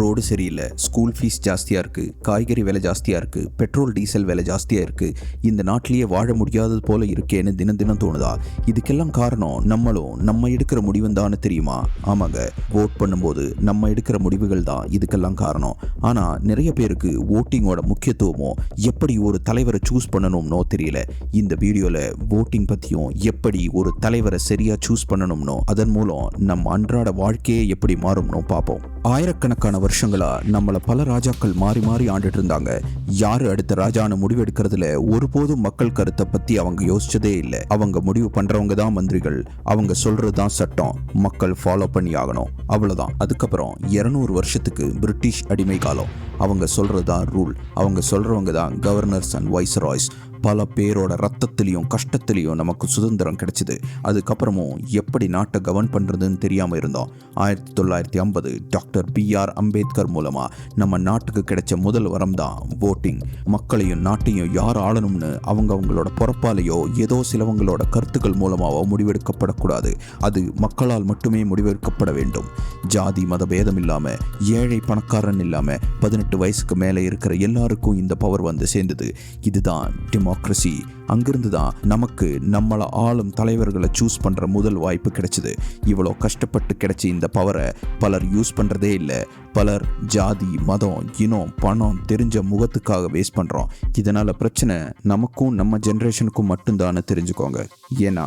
Road சரியில்லை school fees ஜாஸ்தியாக இருக்குது காய்கறி விலை ஜாஸ்தியாக இருக்குது பெட்ரோல் டீசல் விலை ஜாஸ்தியாக இருக்குது இந்த நாட்டிலேயே வாழ முடியாதது போல இருக்கேன்னு தினம் தினம் தோணுதா? இதுக்கெல்லாம் காரணம் நம்மளும் நம்ம எடுக்கிற முடிவும் தானே தெரியுமா? ஆமாங்க ஓட் பண்ணும்போது நம்ம எடுக்கிற முடிவுகள் தான் இதுக்கெல்லாம் காரணம். ஆனால் நிறைய பேருக்கு ஓட்டிங்கோட முக்கியத்துவமோ எப்படி ஒரு தலைவரை சூஸ் பண்ணணும்னோ தெரியல. இந்த வீடியோவில் ஓட்டிங் பற்றியும் எப்படி ஒரு தலைவரை சரியாக சூஸ் பண்ணணும்னோ அதன் மூலம் நம் அன்றாட வாழ்க்கையே எப்படி மாறும்னோ பார்ப்போம். ஆயிரக்கணக்கான வருஷங்களா நம்மள பல ராஜாக்கள் மாறி மாறி ஆண்டுட்டு இருந்தாங்க. யாரு அடுத்த ராஜான முடிவு எடுக்கிறதுல ஒருபோதும் மக்கள் கருத்தை பத்தி அவங்க யோசிச்சதே இல்லை. அவங்க முடிவு பண்றவங்க தான் மந்திரிகள். அவங்க சொல்றதுதான் சட்டம். மக்கள் ஃபாலோ பண்ணி ஆகணும். அவ்வளவுதான். அதுக்கப்புறம் இருநூறு வருஷத்துக்கு பிரிட்டிஷ் அடிமை காலம் அவங்க சொல்றது தான் ரூல் அவங்க சொல்றவங்க தான் கவர்னர்ஸ் அண்ட் வைஸ்ராய்ஸ் பல பேரோட ரத்தத்துலேயும் கஷ்டத்துலேயும் நமக்கு சுதந்திரம் கிடைச்சிது. அதுக்கப்புறமும் எப்படி நாட்டை கவர்ன் பண்ணுறதுன்னு தெரியாமல் இருந்தோம். ஆயிரத்தி தொள்ளாயிரத்தி ஐம்பது டாக்டர் பி ஆர் அம்பேத்கர் மூலமாக நம்ம நாட்டுக்கு கிடைச்ச முதல் வரம் தான் ஓட்டிங் மக்களையும் நாட்டையும் யார் ஆளணும்னு அவங்க அவங்களோட பொறப்பாலேயோ ஏதோ சிலவங்களோட கருத்துக்கள் மூலமாகவோ முடிவெடுக்கப்படக்கூடாது. அது மக்களால் மட்டுமே முடிவெடுக்கப்பட வேண்டும். ஜாதி மத பேதம் இல்லாமல் ஏழை பணக்காரன் இல்லாமல் பதினெட்டு வயசுக்கு மேலே இருக்கிற எல்லாருக்கும் இந்த பவர் வந்து சேர்ந்தது. இதுதான் டெமோக்ரஸி அங்கிருந்து தான் நமக்கு நம்மளை ஆளும் தலைவர்களை சூஸ் பண்ணுற முதல் வாய்ப்பு கிடைச்சிது. இவ்வளோ கஷ்டப்பட்டு கிடைச்ச இந்த பவரை பலர் யூஸ் பண்ணுறதே இல்லை. பலர் ஜாதி மதம் இனம் பணம் தெரிஞ்ச முகத்துக்காக வேஸ்ட் பண்ணுறோம் இதனால் பிரச்சனை நமக்கும் நம்ம ஜென்ரேஷனுக்கும் மட்டும்தான்னு தெரிஞ்சுக்கோங்க. ஏன்னா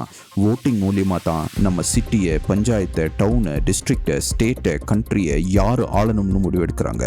ஓட்டிங் மூலியமாக தான் நம்ம சிட்டியை பஞ்சாயத்தை டவுனை டிஸ்ட்ரிக்டை ஸ்டேட்டை கண்ட்ரியை யார் ஆளணும்னு முடிவெடுக்கிறாங்க.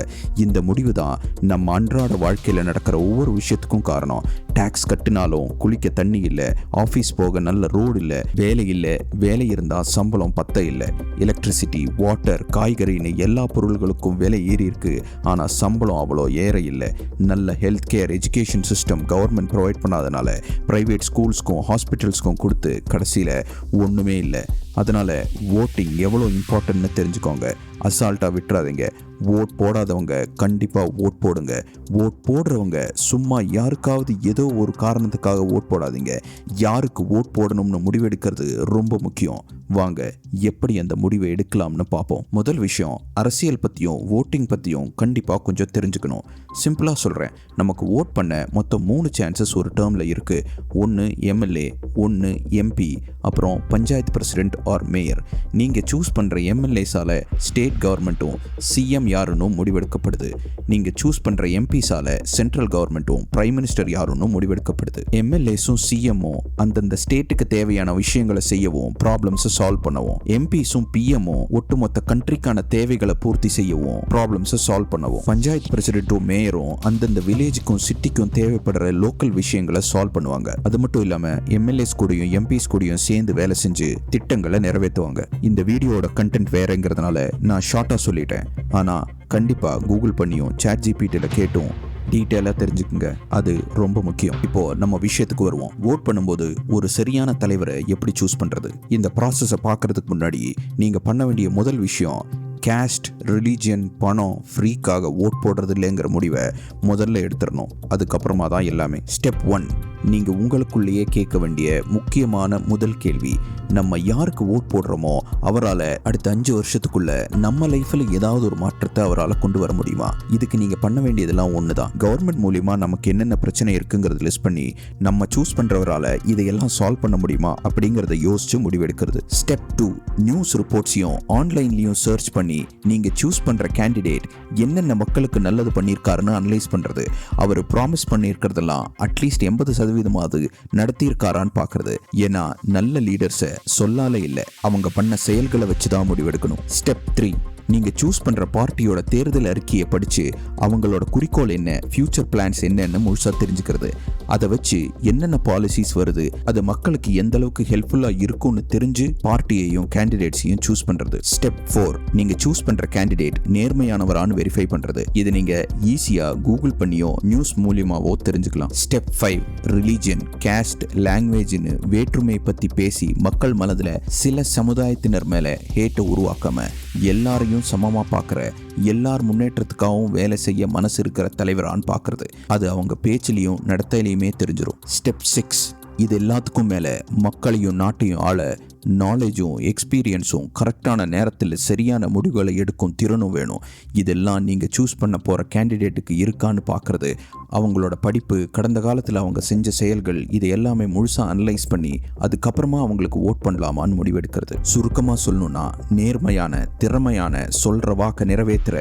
இந்த முடிவு தான் நம்ம அன்றாட வாழ்க்கையில் நடக்கிற ஒவ்வொரு விஷயத்துக்கும் காரணம். டேக்ஸ் கட்டினாலும் குளிக்க தண்ணி இல்லை ஆஃபீஸ் போக நல்ல ரோடு இல்லை வேலை இல்லை வேலை இருந்தால் சம்பளம் பத்த இல்லை. எலக்ட்ரிசிட்டி வாட்டர் காய்கறின்னு எல்லா பொருள்களுக்கும் விலை ஏறி இருக்கு. ஆனால் சம்பளம் அவ்வளோ ஏற இல்லை. நல்ல health care education system government provide பண்ணாதனால private ஸ்கூல்ஸ்க்கும் ஹாஸ்பிட்டல்ஸ்க்கும் கொடுத்து கடைசியில் ஒன்றுமே இல்லை. அதனால் ஓட்டிங் எவ்வளோ இம்பார்ட்டன்ட்னு தெரிஞ்சுக்கோங்க. அசால்ட்டாக விட்டுறாதீங்க. ஓட் போடாதவங்க கண்டிப்பாக ஓட் போடுங்க. ஓட் போடுறவங்க சும்மா யாருக்காவது ஏதோ ஒரு காரணத்துக்காக ஓட் போடாதீங்க. யாருக்கு ஓட் போடணும்னு முடிவெடுக்கிறது ரொம்ப முக்கியம். வாங்க எப்படி அந்த முடிவை எடுக்கலாம்னு பார்ப்போம். முதல் விஷயம் அரசியல் பற்றியும் ஓட்டிங் பற்றியும் கண்டிப்பாக கொஞ்சம் தெரிஞ்சுக்கணும். சிம்பிளாக சொல்கிறேன் நமக்கு ஓட் பண்ண மொத்தம் மூணு சான்சஸ் ஒரு டேர்மில் இருக்குது ஒன்று எம்எல்ஏ ஒன்று எம்பி அப்புறம் பஞ்சாயத்து பிரசிடென்ட் ஆர் மேயர் நீங்கள் சூஸ் பண்ணுற எம்எல்ஏஸால் ஸ்டேட் கவர்மெண்ட்டும் சிஎம் யாருன்னு முடிவெடுக்கப்படுது. நீங்கள் சூஸ் பண்ணுற எம்பிஸால் சென்ட்ரல் கவர்மெண்ட்டும் பிரைம் மினிஸ்டர் யாருன்னு முடிவெடுக்கப்படுது. எம்எல்ஏஸும் சிஎம்மும் அந்தந்த ஸ்டேட்டுக்கு தேவையான விஷயங்களை செய்யவும் ப்ராப்ளம்ஸை சால்வ் பண்ணவும். எம்பிஸும் பிஎம்மும் ஒட்டுமொத்த கண்ட்ரிக்கான தேவைகளை பூர்த்தி செய்யவும் ப்ராப்ளம்ஸை சால்வ் பண்ணவும். பஞ்சாயத்து பிரசிடென்ட்டும் மேயரும் அந்தந்த வில்லேஜுக்கும் சிட்டிக்கும் தேவைப்படுற லோக்கல் விஷயங்களை சால்வ் பண்ணுவாங்க. அது மட்டும் இல்லாமல் எம்எல்ஏஸ் கூடயும் எம்பிஸ் கூடயும் சேர்ந்து வேலை செஞ்சு திட்டங்களை நிறைவேற்றுவாங்க. இந்த வீடியோட கண்டென்ட் வேறங்கிறதுனால நான் ஷார்ட்டாக சொல்லிட்டேன். ஆனால் கண்டிப்பாக கூகுள் பண்ணியும் சாட் ஜிபிடியில் கேட்டும். டீட்டெயிலாக தெரிஞ்சுக்குங்க. அது ரொம்ப முக்கியம். இப்போ நம்ம விஷயத்துக்கு வருவோம். ஓட் பண்ணும்போது ஒரு சரியான தலைவரை எப்படி சூஸ் பண்ணுறது இந்த ப்ராசஸை பார்க்கறதுக்கு முன்னாடி நீங்கள் பண்ண வேண்டிய முதல் விஷயம் கேஸ்ட் ரிலீஜியன் பணம் ஃப்ரீக்காக ஓட் போடுறது இல்லைங்கிற முடிவை முதல்ல எடுத்துடணும். அதுக்கப்புறமா தான் எல்லாமே. ஸ்டெப் ஒன் நீங்கள் உங்களுக்குள்ளேயே கேட்க வேண்டிய முக்கியமான முதல் கேள்வி நம்ம யாருக்கு ஓட் போடுறோமோ அவரால் அடுத்த அஞ்சு வருஷத்துக்குள்ள நம்ம லைஃப்பில் ஏதாவது ஒரு மாற்றத்தை அவரால் கொண்டு வர முடியுமா? இதுக்கு நீங்கள் பண்ண வேண்டியதெல்லாம் ஒன்று தான் கவர்மெண்ட் மூலிமா நமக்கு என்னென்ன பிரச்சனை இருக்குங்கிறத லிஸ்ட் பண்ணி நம்ம சூஸ் பண்ணுறவரால் இதையெல்லாம் சால்வ் பண்ண முடியுமா அப்படிங்கிறத யோசித்து முடிவெடுக்கிறது. ஸ்டெப் டூ நியூஸ் ரிப்போர்ட்ஸையும் ஆன்லைன்லையும் சர்ச் பண்ணி நீங்கள் சூஸ் பண்ணுற கேண்டிடேட் என்னென்ன மக்களுக்கு நல்லது பண்ணியிருக்காருன்னு அனலைஸ் பண்ணுறது அவர் ப்ராமிஸ் பண்ணியிருக்கிறதெல்லாம் அட்லீஸ்ட் எண்பது சதவீதமாவது நடத்தியிருக்காரான்னு பார்க்கறது ஏன்னா நல்ல லீடர்ஸை சொல்லாலே இல்லை அவங்க பண்ண செயல்களை வச்சு தான் முடிவெடுக்கணும். ஸ்டெப் த்ரீ நீங்கள் சூஸ் பண்ணுற பார்ட்டியோட தேர்தல் அறிக்கையை படித்து அவங்களோட குறிக்கோள் என்ன ஃப்யூச்சர் பிளான்ஸ் என்னன்னு முழுசாக தெரிஞ்சுக்கிறது. அதை வச்சு என்னென்ன பாலிசிஸ் வருது அது மக்களுக்கு எந்த அளவுக்கு ஹெல்ப்ஃபுல்லாக இருக்கும்னு தெரிஞ்சு பார்ட்டியையும் கேண்டிடேட்ஸையும் சூஸ் பண்ணுறது ஸ்டெப் ஃபோர் நீங்கள் சூஸ் பண்ணுற கேண்டிடேட் நேர்மையானவரான்னு வெரிஃபை பண்ணுறது இது நீங்கள் ஈஸியாக கூகுள் பண்ணியோ நியூஸ் மூலியமாவோ தெரிஞ்சுக்கலாம். ஸ்டெப் ஃபைவ் ரிலீஜன் கேஸ்ட் லாங்குவேஜ்னு வேற்றுமை பற்றி பேசி மக்கள் மனதில் சில சமுதாயத்தினர் மேலே ஹேட்டை உருவாக்காம எல்லாரையும் சமமாக பார்க்குற எல்லார் முன்னேற்றத்துக்காகவும் வேலை செய்ய மனசு இருக்கிற தலைவரான்னு பார்க்குறது. அது அவங்க பேச்சிலையும் நடத்தையிலையுமே தெரிஞ்சிடும் ஸ்டெப் சிக்ஸ் இது எல்லாத்துக்கும் மேலே மக்களையும் நாட்டையும் ஆள நாலேஜும் எக்ஸ்பீரியன்ஸும் கரெக்டான நேரத்தில் சரியான முடிவுகளை எடுக்கும் திறனும் வேணும். இதெல்லாம் நீங்கள் சூஸ் பண்ண போகிற கேண்டிடேட்டுக்கு இருக்கான்னு பார்க்குறது அவங்களோட படிப்பு கடந்த காலத்தில் அவங்க செஞ்ச செயல்கள் இது எல்லாமே முழுசாக அனலைஸ் பண்ணி அதுக்கப்புறமா அவங்களுக்கு ஓட் பண்ணலாமான்னு முடிவெடுக்கிறது. சுருக்கமாக சொல்லணும்னா நேர்மையான திறமையான சொல்கிற வாக்கை நிறைவேற்றுற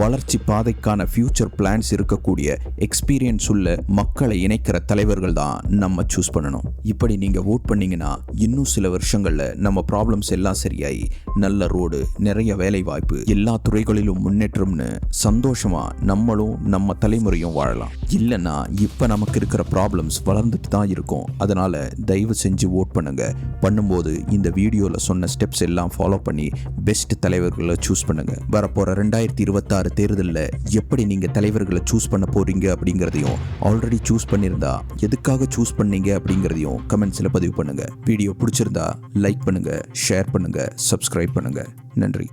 வளர்ச்சி பாதைக்கான ஃப்யூச்சர் பிளான்ஸ் இருக்கக்கூடிய எக்ஸ்பீரியன்ஸ் உள்ள மக்களை இணைக்கிற தலைவர்கள் தான் நம்ம சூஸ் பண்ணணும். இப்படி நீங்கள் ஓட் பண்ணீங்கன்னா இன்னும் சில வருஷங்களில் நம்ம ப்ராப்ளம்ஸ் எல்லாம் சரியாயி நல்ல ரோடு நிறைய வேலைவாய்ப்பு எல்லா துறைகளிலும் முன்னேற்றம்னு சந்தோஷமாக நம்மளும் நம்ம தலைமுறையும் வாழலாம். இல்லைன்னா இப்போ நமக்கு இருக்கிற ப்ராப்ளம்ஸ் வளர்ந்துட்டு தான் இருக்கும். அதனால் தயவு செஞ்சு ஓட் பண்ணுங்க. பண்ணும்போது இந்த வீடியோவில் சொன்ன ஸ்டெப்ஸ் எல்லாம் ஃபாலோ பண்ணி பெஸ்ட் தலைவர்களை சூஸ் பண்ணுங்கள் வரப்போகிற ரெண்டாயிரத்தி இருபத்தாறு தேர்தலில் எப்படி நீங்கள் தலைவர்களை சூஸ் பண்ண போகிறீங்க அப்படிங்கிறதையும் ஆல்ரெடி சூஸ் பண்ணியிருந்தா எதுக்காக சூஸ் பண்ணீங்க அப்படிங்கிறதையும் கமெண்ட்ஸில் பதிவு பண்ணுங்கள் வீடியோ பிடிச்சிருந்தா லைக் பண்ணுங்கள் ஷேர் பண்ணுங்கள் சப்ஸ்கிரைப் பண்ணுங்கள் நன்றி.